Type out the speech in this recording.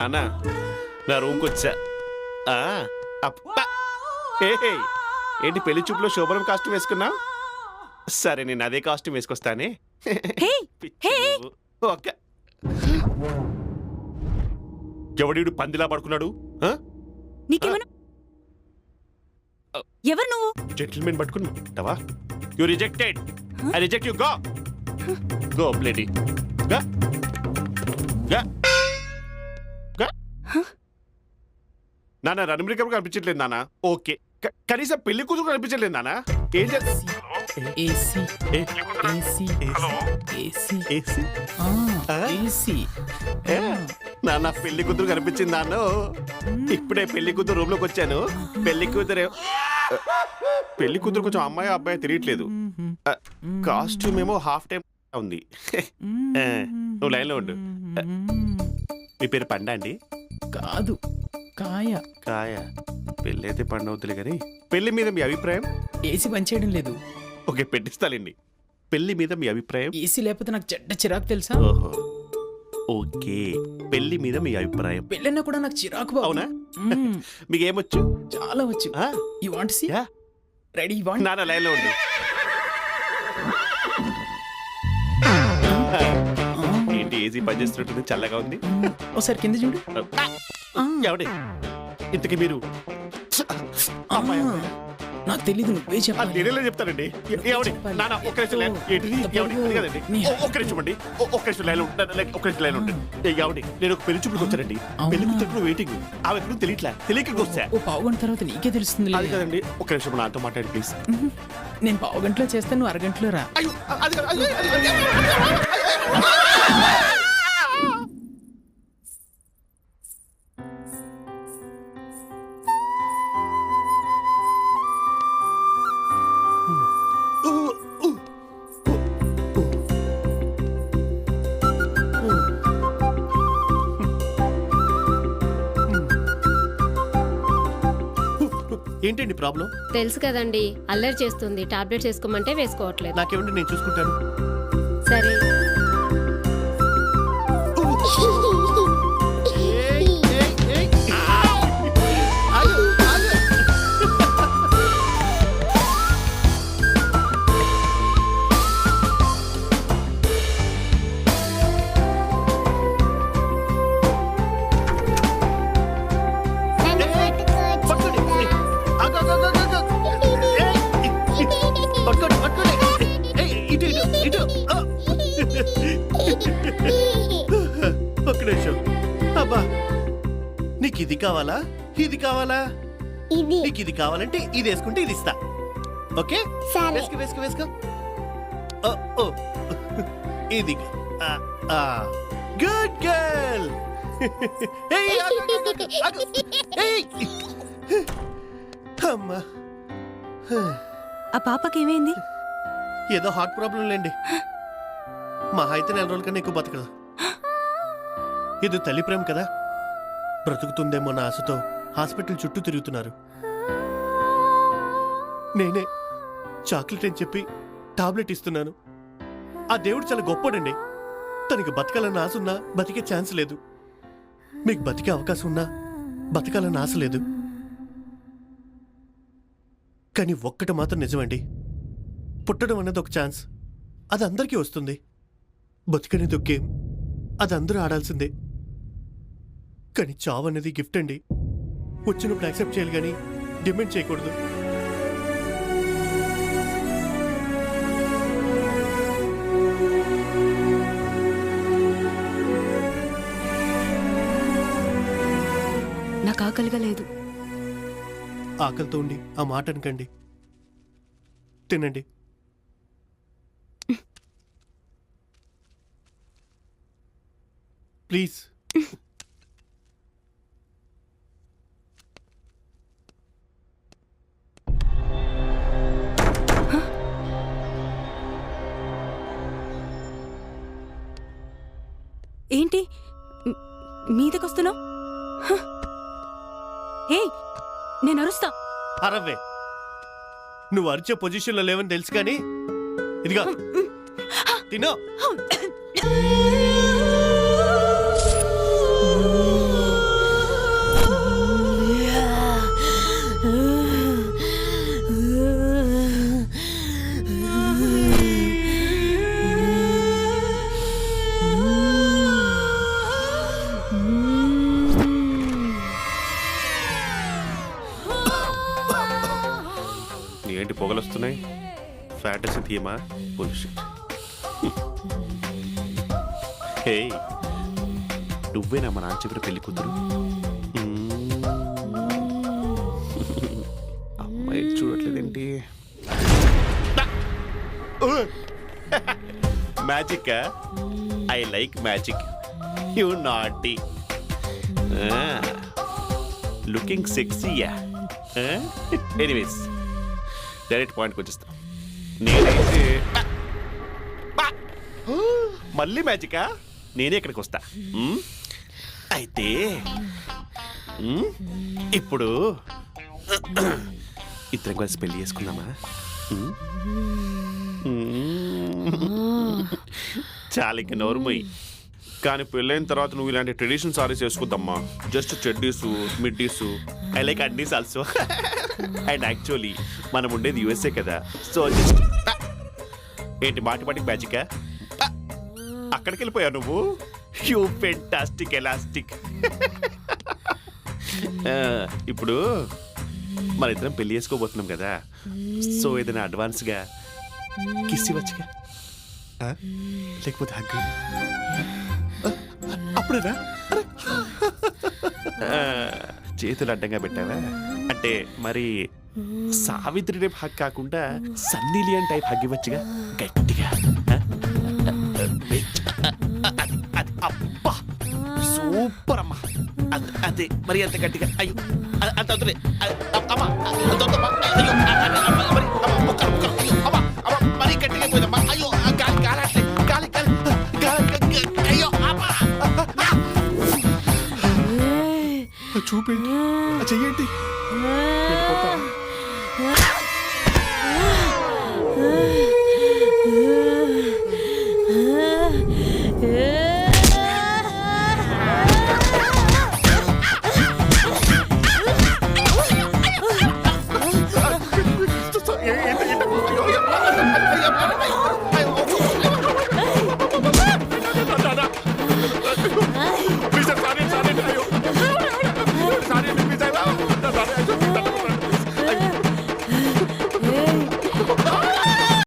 అన్నా నా రూమ్కి వచ్చా ఆ, అప్ప. ఏ, ఏ, ఏంటి పెళ్ళి చూపులో శోభనం కాస్ట్యూమ్ వేసుకున్నావు? సరే నేను అదే కాస్ట్యూమ్ వేసుకొస్తానే. హే పిచ్చి హే. నువ్వు. ఒక్క. ఎవడీడు పందిలా పడుకున్నాడు? ఎవరు నువ్వు? జెంటిల్మెన్ పట్టుకుని ఉంటావా you rejected I reject you go go ప్లేడి గా గా గా నాన్న రణబీర్ కపూర్ కనిపించట్లేదు నాన్న. ఓకే. కనీసం పెళ్ళి కూతురు కనిపించట్లేదు నాన్న. ఏం నాన్న పెళ్ళి కూతురు కనిపించింది నాన్న. ఇప్పుడే పెళ్ళి కూతురు రూమ్లోకి వచ్చాను పెళ్ళి కూతురు పెళ్ళి కూతురు కొంచెం అమ్మాయి అబ్బాయి తెలియట్లేదు. కాస్ట్యూమ్ ఏమో హాఫ్ టైం ఉంది. నువ్వు లైన్లో ఉండు. మీ పేరు పండ అండి? కాదు. కాయ. కాయ. పెళ్ళి అయితే పండ అవుతుంది కానీ పెళ్ళి మీద మీ అభిప్రాయం? ఏసీ పనిచేయడం లేదు. ఓకే పెట్టిస్తాలండి. పెళ్ళి మీద మీ అభిప్రాయం? ఏసీ లేకపోతే నాకు చెడ్డ చిరాకు తెలుసా? ఓహో. ఓకే పెళ్ళి మీద మీ అభిప్రాయం. పెళ్ళన్నా కూడా నాకు చిరాకు బాబు. అవునా? మ్మ్. మీకు ఏమొచ్చు చాలా వచ్చు. ఆ, you want see ya. Ready want నాన్న లైన్లో ఉండు. ఏంటి ఏసీ పనిచేస్తున్నట్టుంది చల్లగా ఉంది. ఒకసారి కింద చూడు. ఎవడే? ఇంతకి మీరు? అమ్మాయి నాకు తెలీదు నువ్వే చెప్పాలి. నేనేలా చెప్తానండి? ఎవడి. నాన్న ఒక్క నిమిషం లైన్ ఏంటిది? ఎవడి? అది కదండి. ఓ- ఒక్క నిమిషం అండి ఓ- ఒక్క నిమిషం లైన్ లైక్ ఒక్క నిమిషం లైన్ ఉంటుంది ఏ, ఎవడి? నేను ఒక పెళ్ళి చూపులకు వచ్చానండి. అవునా? పెళ్ళి కూతురు వెయిటింగ్ ఆమె ఎప్పుడు తెలియట్లే? తెలియక వచ్చా? ఓ పావు గంట తర్వాత నీకే తెలుస్తుంది అది కదండి. ఒక్క నిమిషం నాతో మాట్లాడి ప్లీజ్ నేను పావు గంటలో చేస్తాను నువ్వు అరగంటలో రా. అయ్యో అది కాదు, అది కాదు, అది కాదు. ఏంటండి ప్రాబ్లం? తెలుసు కదండి అల్లరి చేస్తుంది. టాబ్లెట్స్ వేసుకోమంటే వేసుకోవట్లేదు. నాకేమండి నేను చూసుకుంటాను. సరే. నీకు ఇది కావాలా? ఇది కావాలా? ఇది. నీకు ఇది కావాలంటే ఇది వేసుకుంటే ఇది ఇస్తా. ఓకే? సరే. వేసుకో వేసుకో వేసుకో. ఓ, ఓ. ఇది గుడ్ గర్ల్ అమ్మా. ఆ పాపకి ఏమైంది? ఏదో హార్ట్ ప్రాబ్లం లేండి. మా అయితే నెల రోజుల కన్నా ఎక్కువ బతకదు. ఇది తల్లి ప్రేమ కదా. బ్రతుకుతుందేమో నా ఆశతో హాస్పిటల్ చుట్టూ తిరుగుతున్నారు. నేనే చాక్లెట్ అని చెప్పి టాబ్లెట్ ఇస్తున్నాను. ఆ దేవుడు చాలా గొప్పడండి తనకి బతకాలన్న ఆశ ఉన్నా బతికే ఛాన్స్ లేదు. మీకు బతికే అవకాశం ఉన్నా బతకాలన్న ఆశ లేదు. కానీ ఒక్కటి మాత్రం నిజమండి. పుట్టడం అనేది ఒక ఛాన్స్. అది అందరికీ వస్తుంది. బతికనే ఒక గేమ్. అది అందరూ ఆడాల్సిందే. కానీ చావు అనేది గిఫ్ట్ అండి. వచ్చినప్పుడు యాక్సెప్ట్ చేయాలి కానీ డిమాండ్ చేయకూడదు. నాకు ఆకలిగా లేదు. ఆకలితో ఉండి ఆ మాట అనకండి. తినండి. ప్లీజ్. ఏంటి? మీదకొస్తున్నావు? హ! నేను అరుస్తా అరవే. నువ్వు అరిచే పొజిషన్లో లేవని తెలుసు కానీ ఇదిగా తినో. థీమా బుల్షిట్ హే నువ్వేనా మా నాన్న చెప్పిన పెళ్ళి కూతురు? మ్మ్. అమ్మాయి చూడట్లేదేంటి? Magic I like magic you naughty looking సెక్సీయా anyways direct పాయింట్కి వచ్చేస్తా. నేనైతే మళ్ళీ మ్యాజికా? నేనే ఇక్కడికి వస్తా. అయితే ఇప్పుడు ఇద్దరం కలిసి పెళ్ళి చేసుకుందామా? చాలా ఇంక నోరుమోయి కానీ పెళ్ళైన తర్వాత నువ్వు ఇలాంటి ట్రెడిషన్ సారీస్ వేసుకుందమ్మా జస్ట్ చెడ్డీసు మిడ్డీసు. ఐ లైక్ అడ్డీస్ ఆల్సో అండ్ యాక్చువల్లీ మనం ఉండేది యుఎస్ఏ కదా. సో జస్ట్ ఏంటి మాటి మాటికి మ్యాజికా అక్కడికి వెళ్ళిపోయావు నువ్వు? యూ ఫెంటాస్టిక్ ఎలాస్టిక్ ఇప్పుడు మన ఇద్దరం పెళ్ళి చేసుకోబోతున్నాం కదా. సో ఏదైనా అడ్వాన్స్గా కిస్ ఇవ్వచ్చుగా? లేకపోతే హగ్గు అప్పుడేనా? చేతులు అడ్డంగా పెట్టావా? అంటే మరి సావిత్రి టైప్ హగ్ కాకుండా సన్నీ లియన్ టైప్ హగ్ ఇవ్వచ్చుగా. గట్టిగా. అబ్బా! సూపర్ అమ్మా అదే మరి అంత గట్టిగా. అయ్యో అంత వద్దులే అంత